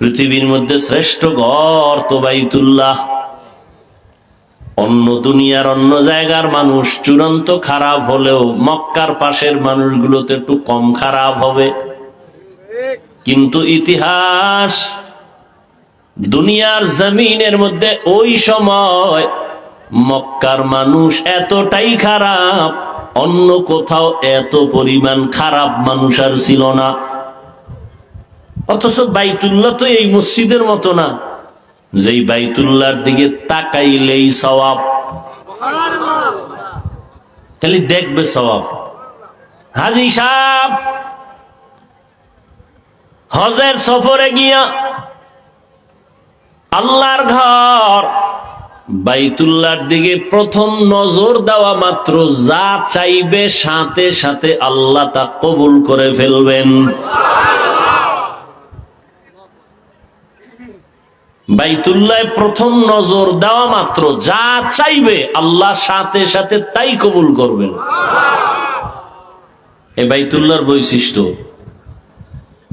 পৃথিবীর মধ্যে শ্রেষ্ঠ ঘর তো বাইতুল্লাহ। অন্য দুনিয়ার অন্য জায়গার মানুষ চূড়ান্ত খারাপ হলেও মক্কার পাশের মানুষগুলোতে একটু কম খারাপ হবে। কিন্তু ইতিহাস দুনিয়ার জমিনের মধ্যে ওই সময় মক্কার মানুষ এতটাই খারাপ, অন্য কোথাও এত পরিমাণ খারাপ মানুষ আর ছিল না। অথচ বাইতুল্লাহ তো এই মসজিদের মতো না। যেই বাইতুল্লাহর দিকে তাকাইলেই সওয়াব। খালি দেখবে সওয়াব। হাজি সাহ হজের সফরে গিয়া আল্লাহর ঘর, বাইতুল্লাহর দিকে প্রথম নজর দেওয়া মাত্র যা চাইবে সাথে সাথে আল্লাহ তা কবুল করে ফেলবেন। বাইতুল্লাহ প্রথম নজর দেওয়া মাত্র, যা চাইবে আল্লাহ সাথে সাথে তাই কবুল করবেন। এ বাইতুল্লাহর বৈশিষ্ট্য।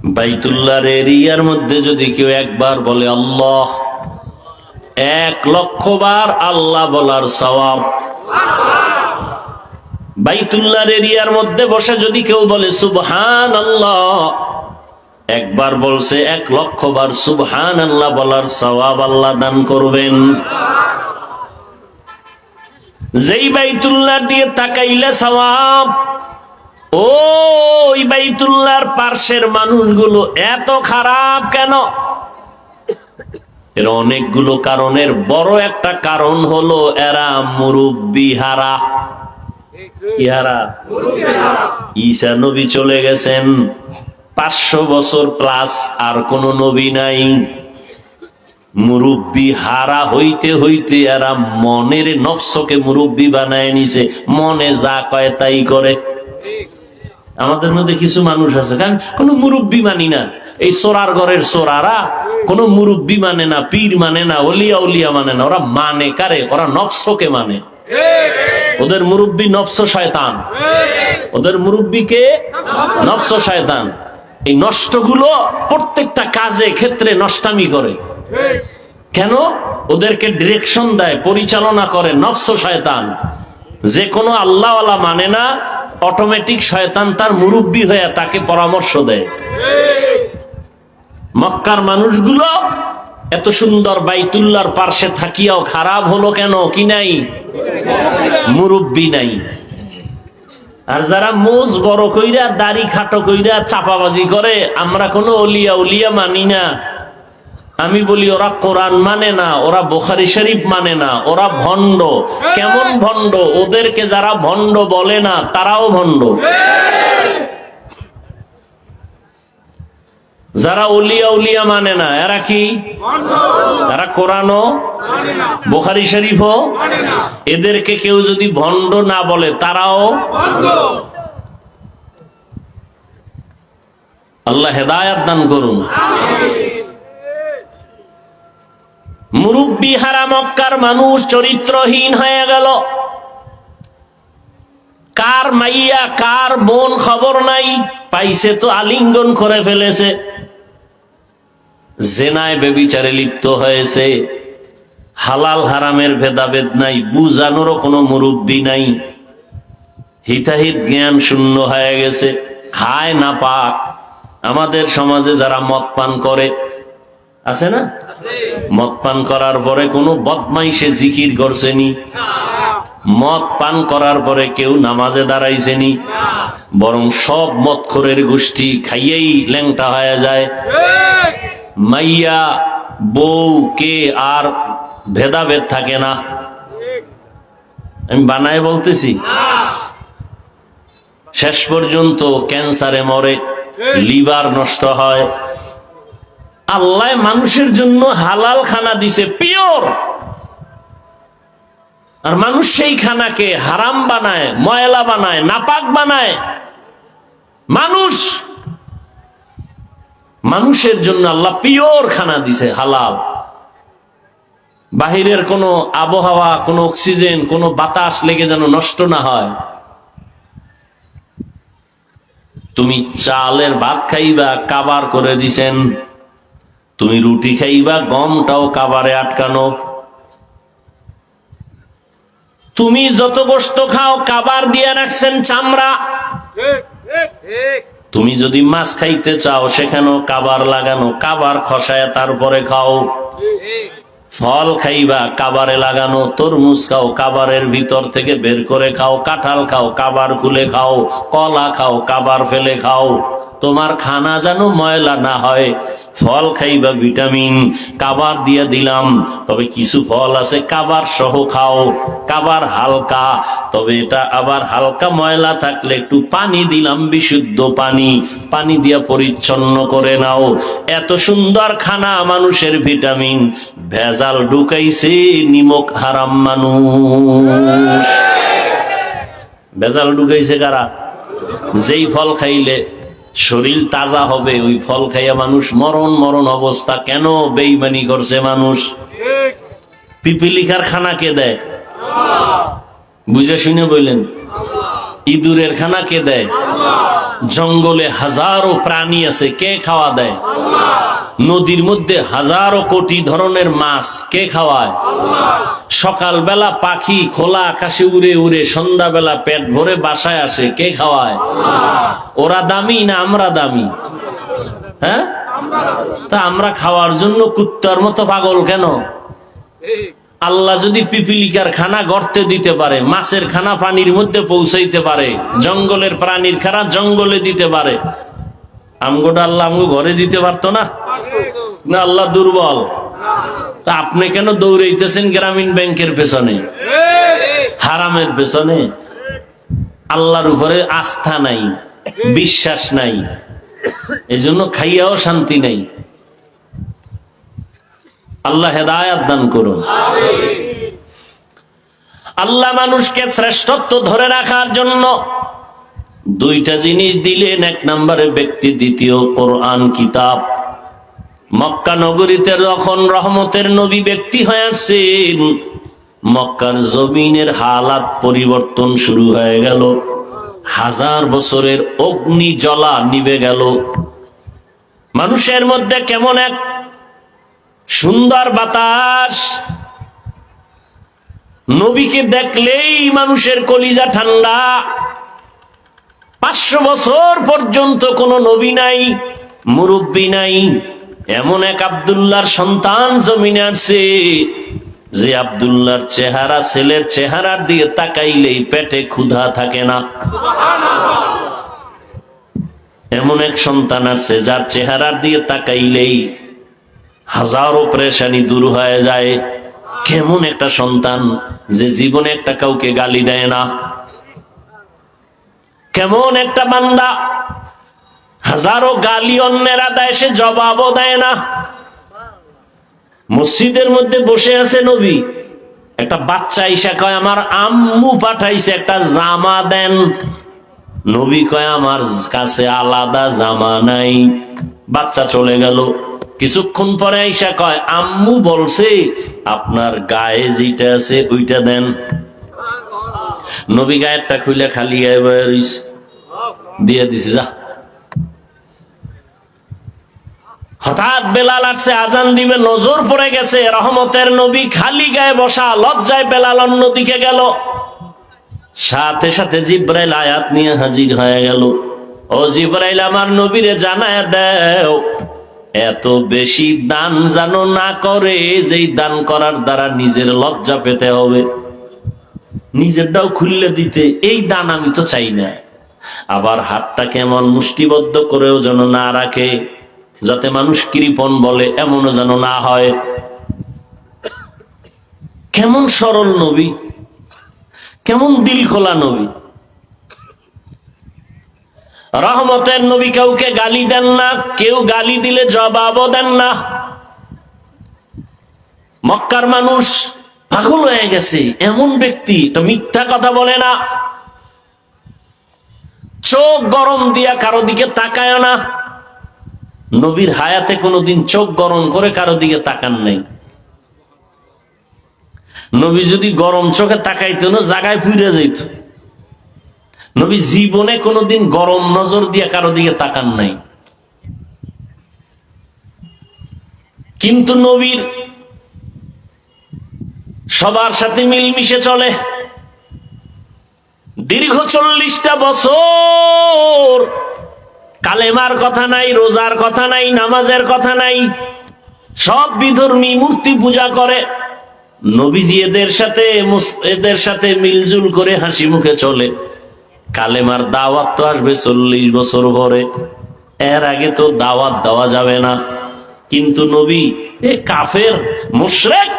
বাইতুল্লাহর এরিয়ার মধ্যে যদি কেউ একবার বলে, আল্লাহ, এক লক্ষ বার আল্লাহ বলার সওয়াব। বাইতুল্লাহর এরিয়ার মধ্যে বসে যদি কেউ বলে সুবহান আল্লাহ একবার বলছে এক লক্ষ বার সুবহান আল্লাহ বলার সওয়াব আল্লাহ দান করবেন। যেই বাইতুল্লাহ দিয়ে তাকাইলে সওয়াব ওই বাইতুল্লাহর পার্শ্বের মানুষগুলো এত খারাপ কেন? এর অনেকগুলো কারণের বড় একটা কারণ হলো এরা মুরব্বি হারা কি হারা? ঈসা নবী চলে গেছেন। পাঁচশো বছর প্লাস আর কোন নবী নাই। মুরব্বি হারা হইতে হইতে এরা মনের নফসকে মুরব্বি বানায় নিছে। মনে যা কয় তাই করে। আমাদের মধ্যে কিছু মানুষ আছে, কারণ কোন মুরব্বী মানি না। এই সোরার ঘরের সোরারা কোন মুরব্বী মানে না, পীর মানে না, অলিয়া উলিয়া মানে না। ওরা মানে কারে? ওরা নফসকে মানে। ওদের মুরব্বী নফস শয়তান। ওদের মুরব্বীকে নফস শয়তান। এই নষ্টগুলো প্রত্যেকটা কাজে ক্ষেত্রে নষ্টামি করে। কেন? ওদেরকে ডিরেকশন দেয়, পরিচালনা করে, নফস শয়তান। যে কোনো আল্লাহওয়ালা মানে না অটোমেটিক শয়তান তার মুরব্বী হয়ে তাকে পরামর্শ দেয়। মক্কার মানুষগুলো এত সুন্দর বাইতুল্লার পার্শ্বে থাকিয়াও খারাপ হলো কেন? কি নাই? মুরব্বী নাই। আর যারা মোজ বড় কইরা, দাড়ি খাটো কইরা চাপাবাজি করে, আমরা কোনো অলিয়া উলিয়া মানি না। আমি বলি, ওরা কোরআন মানে না, ওরা বোখারি শরীফ মানে না, ওরা ভণ্ড। কেমন ভণ্ড? ওদেরকে যারা ভণ্ড বলে না, তারাও ভণ্ড। যারা উলিয়া উলিয়া মানে না, এরা কি? এরা কোরআনও? বোখারি শরীফও? এদেরকে কেউ যদি ভণ্ড না বলে, তারাও? আল্লাহ হেদায়াত দান করুন। মুরব্বী হারা মক্কার মানুষ চরিত্রহীন হয়ে গেল। কার মাইয়া, কার বোন খবর নাই, পাইছে তো আলিঙ্গন করে ফেলেছে। জেনায় বেবিচারে লিপ্ত হয়েছে। হালাল হারামের ভেদাভেদ নাই, বুঝানোরও কোনো মুরব্বী নাই। হিতাহিত জ্ঞান শূন্য হয়ে গেছে, খায় না পাক। আমাদের সমাজে যারা মদ পান করে, আছে না? মদ পান করার পরে কোনো বদমাইশে জিকির করছেনি। মদ পান করার পরে কেউ নামাজে দাঁড়াইছেনি। বরং সব মদখোরের গোষ্ঠী খাইয়েই ল্যাংটা হয়ে যায়। মাইয়া, বউ, কে আর ভেদাভেদ থাকে না। আমি বানায় বলতেছি। শেষ পর্যন্ত ক্যান্সারে মরে, লিভার নষ্ট হয়। আল্লাহ মানুষের জন্য হালাল খানা দিছে, পিওর। আর মানুষ সেই খানাকে হারাম বানায়, ময়লা বানায়, নাপাক বানায়। মানুষ মানুষের জন্য আল্লাহ পিওর খানা দিছে, হালাল। বাহিরের কোনো আবহাওয়া, কোনো অক্সিজেন, কোনো বাতাস লেগে যেন নষ্ট না হয়। তুমি চালের ভাত খাইবা, কাবার করে দিছেন। তুমি রুটি খাইবা, গমটাও কাবারে আটকানো। তুমি যত গোস্ত খাও, কাবার দিয়ে রাখছেন চামড়া। তুমি যদি মাছ খাইতে চাও, সেখানেও কাবার লাগানো। কাবার খসায় তারপরে খাও। ফল খাইবা, কাবারে লাগানো। তরমুজ খাও, কাবারের ভিতর থেকে বের করে খাও। কাঁঠাল খাও, কাবার খুলে খাও। কলা খাও, কাবার ফেলে খাও। তোমার খানা যেন ময়লা না হয়। ফল খাইবা ভিটামিন, কাবার দিয়ে দিলাম, তবে কিছু ফল আছে, কাবার সহ খাও, কাবার হালকা, তবে এটা আবার হালকা ময়লা থাকলে একটু পানি দিলাম, বিশুদ্ধ পানি পানি দিয়া পরিচ্ছন্ন করে নাও। এত সুন্দর খানা মানুষের ভিটামিন, ভেজাল ঢুকাইছে নিমক হারাম মানুষ। ভেজাল ঢুকাইছে কারা? যেই ফল খাইলে শরীর তাজা হবে, ওই ফল খাইয়া মানুষ মরণ মরণ অবস্থা। কেন বেইমানি করছে মানুষ? পিপিলিকার খানা কে দেয়? বুঝে শুনে বললেন, ইঁদুরের খানা কে দেয়? জঙ্গলে হাজারো প্রাণী আছে, কে খাওয়া দেয়? নদীর মধ্যে হাজারো কোটি ধরনের মাছ, কে খাওয়ায়? সকালবেলা পাখি খোলা আকাশে উড়ে উড়ে, সন্ধ্যাবেলা পেট ভরে বাসায় আসে, কে খাওয়ায়? ওরা দামি না আমরা দামি? হ্যাঁ? তা আমরা খাওয়ার জন্য কুত্তার মতো পাগল কেন? আল্লাহ যদি পিপিলিকার খানা গর্তে দিতে পারে, মাছের খানা পানির মধ্যে পৌঁছাইতে পারে, জঙ্গলের প্রাণীর খানা জঙ্গলে দিতে পারে, আমগোটা আল্লাহ আমগো ঘরে দিতে পারতো না? না, আল্লাহ দুর্বল। তা আপনি কেন দৌড়াইতেছেন গ্রামীণ ব্যাংকের পেছনে? হারামের পেছনে? আল্লাহর উপরে আস্থা নাই, বিশ্বাস নাই, এজন্য খাইয়াও শান্তি নাই। আল্লাহ হেদায়াত দান করুন। আল্লাহ মানুষকে শ্রেষ্ঠত্ব ধরে রাখার জন্য দুইটা জিনিস দিলেন। এক নম্বরে ব্যক্তি, দ্বিতীয় কোরআন, কিতাব। মক্কা নগরীতে যখন রহমতের নবী ব্যক্তি হয়ে আসছেন মক্কার জমিনের হালাত পরিবর্তন শুরু হয়ে গেল। হাজার বছরের অগ্নি জ্বলা নিবে গেল। মানুষের মধ্যে কেমন এক সুন্দর বাতাস। নবীকে দেখলেই মানুষের কলিজা ঠান্ডা। পাঁচশো বছর পর্যন্ত কোনো নবী নাই, মুরব্বী নাই। এমন এক আবদুল্লাহর সন্তান জমিনে আছে, যে আবদুল্লাহর চেহারা ছেলের চেহারার দিয়ে তাকাইলেই পেটে ক্ষুধা থাকে না। এমন এক সন্তান আছে, যার চেহারার দিয়ে তাকাইলেই হাজারো প্রেশানি দূর হয়ে যায়। কেমন একটা সন্তান যে জীবনে একটা কাউকে গালি দেয় না। কেমন একটা বান্দা, হাজারো গালি অন্যেরা দেয় সে জবাবও দেয় না। মসজিদের মধ্যে বসে আছে নবী। একটা বাচ্চা ইসা কয়, আমার আম্মু পাঠাইছে একটা জামা দেন। নবী কয়, আমার কাছে আলাদা জামা নাই। বাচ্চা চলে গেল। কিছুক্ষণ পরে আইসা কয়, আম্মু বলছে, আপনার গায়ে যেটা আছে ওইটা দেন। নবী গায়েরটা খুলে খালি গায়ে বয়ে দিয়ে দিছে, যা। হঠাৎ বেলাল আসছে, আজান দিবে, নজর পড়ে গেছে, রহমতের নবী খালি গায়ে বসা, লজ্জায় বেলাল অন্যদিকে গেল। সাথে সাথে জিব্রাইল আয়াত নিয়ে হাজির হয়ে গেল। ও জিব্রাইল, আমার নবীরে জানায় দেও। এত বেশি দান যেন না করে, যেই দান করার দ্বারা নিজের লজ্জা পেতে হবে। নিজেরটাও খুললে দিতে, এই দান আমি তো চাই না। আবার হাতটা কেমন মুষ্টিবদ্ধ করেও যেন না রাখে, যাতে মানুষ কৃপন বলে, এমনও যেন না হয়। কেমন সরল নবী, কেমন দিল খোলা নবী। রহমতের নবী কাউকে গালি দেন না, কেউ গালি দিলে জবাবও দেন না। মক্কার মানুষ পাগল হয়ে গেছে, এমন ব্যক্তি তো মিথ্যা কথা বলে না। চোখ গরম দিয়া কারও দিকে তাকায় না। নবীর হায়াতে কোনোদিন চোখ গরম করে কারও দিকে তাকান নাই। নবী যদি গরম চোখে তাকাইতো না, জায়গায় ফুইরে যাইত। নবী জীবনে কোনোদিন গরম নজর দিয়ে কারও দিকে তাকান নাই। কিন্তু নবীর সবার সাথে মিলমিশে চলে। দীর্ঘ চল্লিশটা বছর কালেমার কথা নাই, রোজার কথা নাই, নামাজের কথা নাই, সব বিধর্মী মূর্তি পূজা করে। নবীজি এদের সাথে এদের সাথে মিলজুল করে হাসি মুখে চলে। কালেমার দাওয়াত তো আসবে চল্লিশ বছর পরে। এর আগে তো দাওয়াত দেওয়া যাবে না। কিন্তু নবী, এ কাফের, মুশরেক,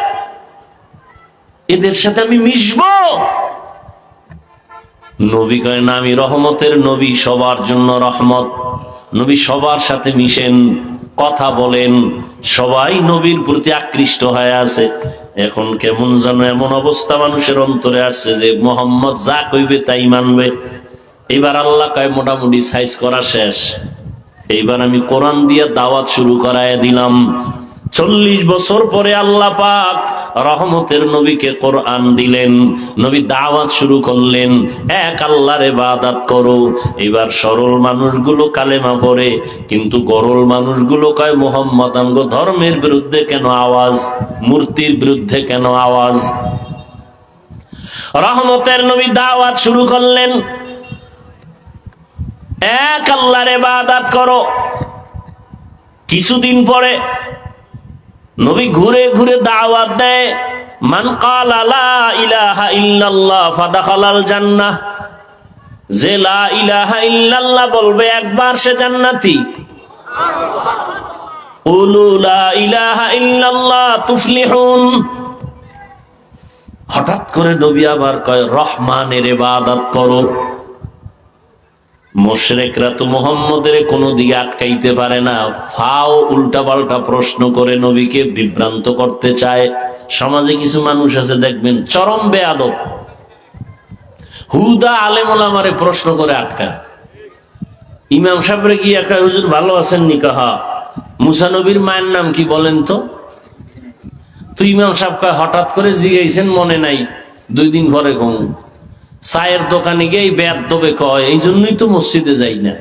এদের সাথে আমি মিশবো। নবী কয়, না, আমি রহমতের নবী, সবার জন্য রহমত। নবী সবার সাথে মিশেন, কথা বলেন। সবাই নবীর প্রতি আকৃষ্ট হয়ে আছে। এখন কেমন যেন এমন অবস্থা মানুষের অন্তরে আসছে যে মোহাম্মদ যা কইবে তাই মানবে। এবার আল্লাহ কয়, মোটামুটি সাইজ করা শেষ। এইবার আমি কোরআন দিয়ে দাওয়াত শুরু করায় দিলাম। চল্লিশ বছর পরে আল্লাহ পাক রহমতের নবীকে কোরআন দিলেন। নবী দাওয়াত শুরু করলেন, এক আল্লাহর ইবাদত করো। এবার সরল মানুষগুলো কালেমা পড়ে, কিন্তু গরল মানুষগুলো কয়, মোহাম্মদ, আমগো ধর্মের বিরুদ্ধে কেন আওয়াজ? মূর্তির বিরুদ্ধে কেন আওয়াজ? রহমতের নবী দাওয়াত শুরু করলেন এক আল্লাহর ইবাদত করো। কিছুদিন পরে নবী ঘুরে ঘুরে দাওয়াত দেয়, মান ক্বালা লা ইলাহা যে লা ইলাহা বলবে, একবার সে জান্নাতি। কুলু হঠাৎ করে নবী আবার কয়, রহমানের ইবাদত করো। মোশরেকরা তো মোহাম্মদের কোনো দিকে আটকাইতে পারে না। ফাও উল্টা পাল্টা প্রশ্ন করে নবীকে বিভ্রান্ত করতে চায়। সমাজে কিছু মানুষ আছে, দেখবেন, চরম বেয়াদব। হুদা আলেমুল আমারে প্রশ্ন করে আটকায়। ইমাম সাহেবরে কি একা হুজুর, ভালো আছেন নি কাহা মুসা নবীর মায়ের নাম কি বলেন তো? তো ইমাম সাহেব হঠাৎ করে জিগাইছেন, মনে নাই। দুই দিন পরে কম। চায়ের দোকানে গিয়ে বেদ দবে কয়, এই জন্যই তো মসজিদে যাই না।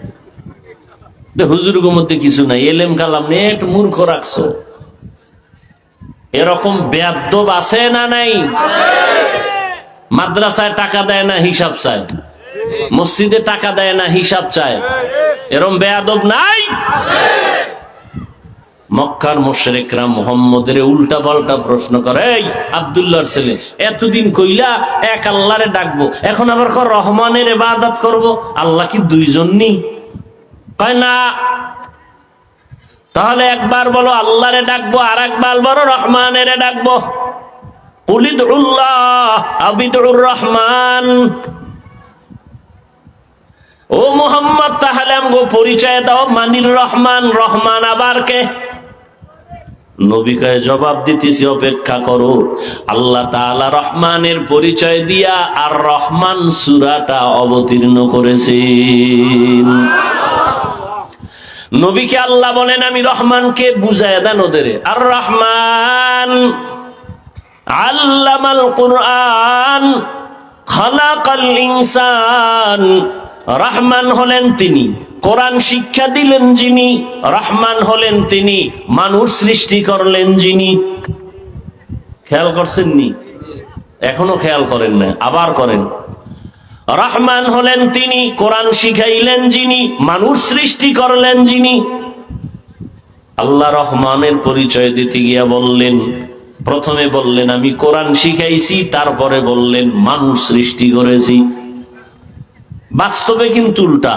হুজুর মধ্যে কিছু নাই, এলেম কালাম নিয়ে একটু মূর্খ রাখছো। এরকম বেদব আছে না নাই? মাদ্রাসায় টাকা দেয় না, হিসাব চায়। মসজিদে টাকা দেয় না, হিসাব চায়। এরম বেয়াদব নাই? মক্কার মোশরেকরা মোহাম্মদের উল্টা পাল্টা প্রশ্ন করে, এই আবদুল্লাহর ছেলে, এতদিন কইলা এক আল্লাহরে ডাকবো, এখন আবার কর রহমানের ইবাদত করব? আল্লাহ কি দুইজন নি? না। তাহলে একবার বলো, আল্লাহরে ডাকবো আর একবার বলো, রহমানের ডাকবো। রহমান। ও মোহাম্মদ, তাহলে আমগো পরিচয় দাও, মানির রহমান রহমান আবার কে? নবিকায় জবাব দিতেছি, অপেক্ষা করো। আল্লাহ তাআলা রহমানের পরিচয় দিয়া আর রহমান সুরাটা অবতীর্ণ করেছেন। নবীকে আল্লাহ বলেন, আমি রহমানকে বুঝায় দেন ওদের। আর রহমান, আল্লামাল কুরআন, খালাকাল ইনসান। রহমান হলেন তিনি। কোরআন শিক্ষা দিলেন যিনি, রহমান হলেন তিনি। মানুষ সৃষ্টি করলেন যিনি। খেয়াল করছেন নি? এখনও খেয়াল করেন না, আবার করেন। রাহমান হলেন তিনি, কোরআন শিখাইলেন যিনি, মানুষ সৃষ্টি করলেন যিনি। আল্লাহ রহমানের পরিচয় দিতে গিয়া বললেন, প্রথমে বললেন, আমি কোরআন শিখাইছি, তারপরে বললেন, মানুষ সৃষ্টি করেছি। বাস্তবে কিন্তু উল্টা।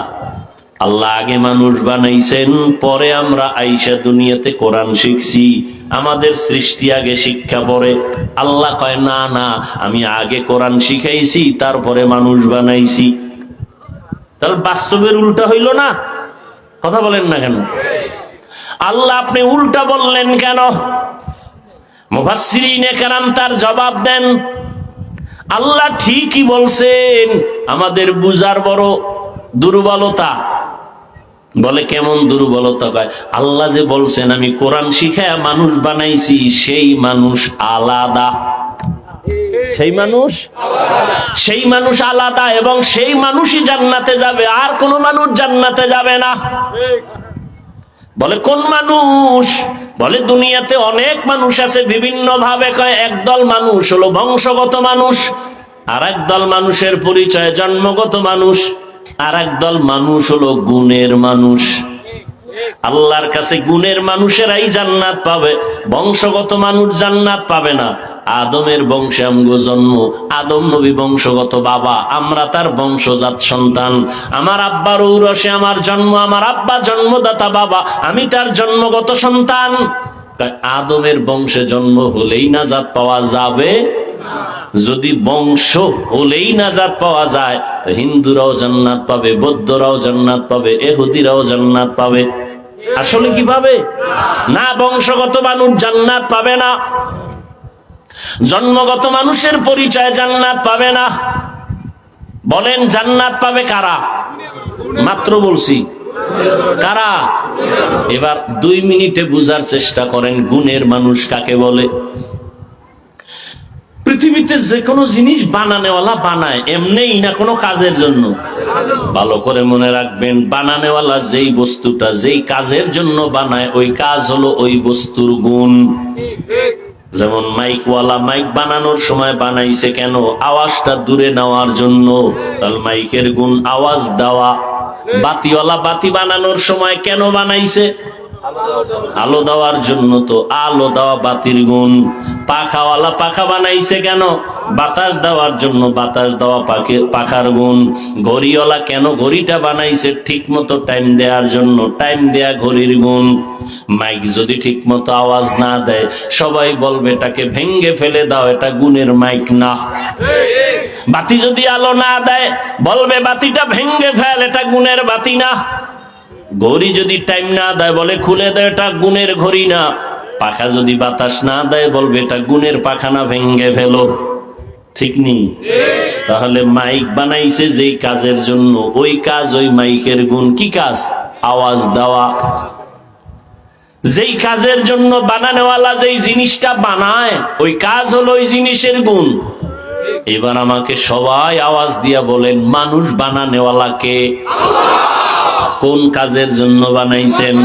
আল্লাহ আগে মানুষ বানাইছেন, পরে আমরা আইসা দুনিয়াতে কোরআন শিখছি, আমাদের সৃষ্টি আগে শিক্ষা পরে আল্লাহ কয়, না না, আমি আগে কোরআন শিখাইছি, তারপরে মানুষ বানাইছি। তাহলে বাস্তবের উল্টা হইল না? কথা বলেন না কেন? আল্লাহ আপনি উল্টা বললেন কেন? মুফাসসিরিনে কেরাম তার জবাব দেন আল্লাহ ঠিকই বলছেন আমাদের বুজার বড় দুর্বলতা। বলে কেমন দুর্বলতা কয়? আল্লাহ যে বলছেন আমি কোরআন শিখায় মানুষ বানাইছি সেই মানুষ আলাদা। সেই মানুষ? সেই মানুষ আলাদা এবং সেই মানুষই জান্নাতে যাবে আর কোনো মানুষ জান্নাতে যাবে না। বলে, কোন মানুষ? বলে, দুনিয়াতে অনেক মানুষ আছে বিভিন্ন ভাবে কয়, একদল মানুষ হলো বংশগত মানুষ আর একদল মানুষের পরিচয় জন্মগত মানুষ আর একদল মানুষ হলো গুণের মানুষ। আল্লাহর কাছে গুণের মানুষেরাই জান্নাত পাবে, বংশগত মানুষ জান্নাত পাবে না। আদমের বংশে আমগো জন্ম, আদম নবী বংশগত বাবা, আমরা তার বংশজাত সন্তান। আমার আব্বার ঔরসে আমার জন্ম, আমার আব্বা জন্মদাতা বাবা, আমি তার জন্মগত সন্তান। আদমের বংশে জন্ম হলেই নাজাত পাওয়া যাবে যদি বংশ হলেই নাজাত পাওয়া যায়, তো হিন্দুরাও জান্নাত পাবে, বৌদ্ধরাও জান্নাত পাবে, এহুদিরাও জান্নাত পাবে। আসলে কি পাবে? না, বংশগত মানুষ জান্নাত পাবে না। জন্মগত মানুষের পরিচয় জান্নাত পাবে না। বলেন, জান্নাত পাবে কারা? মাত্র বলছি, কারা? এবার দুই মিনিটে বুঝার চেষ্টা করেন, গুণের মানুষ কাকে বলে? পৃথিবীতে যে কোনো জিনিস বানানেওয়ালা বানায়, এমনিই না কোনো কাজের জন্য? ভালো করে মনে রাখবেন, বানানেওয়ালা যেই বস্তুটা, যেই কাজের জন্য বানায়, ওই কাজ হলো ওই বস্তুর গুণ। যেমন মাইকওয়ালা মাইক বানানোর সময় বানাইছে কেন? আওয়াজটা দূরে নেওয়ার জন্য। তাহলে মাইকের গুণ আওয়াজ দেওয়া। বাতিওয়ালা বাতি বানানোর সময় কেন বানাইছে? আলো দেওয়ার জন্য তো। আলো দেওয়া বাতির গুণ। পাখাওয়ালা পাখা বানাইছে কেন? বাতাস দেওয়ার জন্য বাতাস দেওয়া পাখি পাখার গুণ। ঘড়িওয়ালা কেন ঘড়িটা বানাইছে ঠিক মতো টাইম দেওয়ার জন্য? টাইম দেয়া ঘড়ির গুণ। মাইক যদি ঠিক মতো আওয়াজ না দেয়, সবাই বলবে, এটাকে ভেঙ্গে ফেলে দাও, এটা গুণের মাইক না। বাতি যদি আলো না দেয়, বলবে, বাতিটা ভেঙ্গে ফেল, এটা গুণের বাতি না। ঘড়ি যদি টাইম না দেয়, বলে, খুলে দেয় এটা গুণের ঘড়ি না। পাখা যদি বাতাস না দেয়, বলবে, এটা গুণের পাখা না ভেঙ্গে ফেলো। ঠিক নেই? তাহলে মাইক বানাইছে যেই কাজের জন্য। ওই কাজ ওই মাইকের গুণ। কি কাজ? আওয়াজ দেওয়া। যেই কাজের জন্য বানানোওয়ালা যেই জিনিসটা বানায়, ওই কাজ হলো ওই জিনিসের গুণ। এবার আমাকে সবাই আওয়াজ দিয়া বলেন, মানুষ বানানেওয়ালাকে কোন কাজের জন্য বানাইছেন?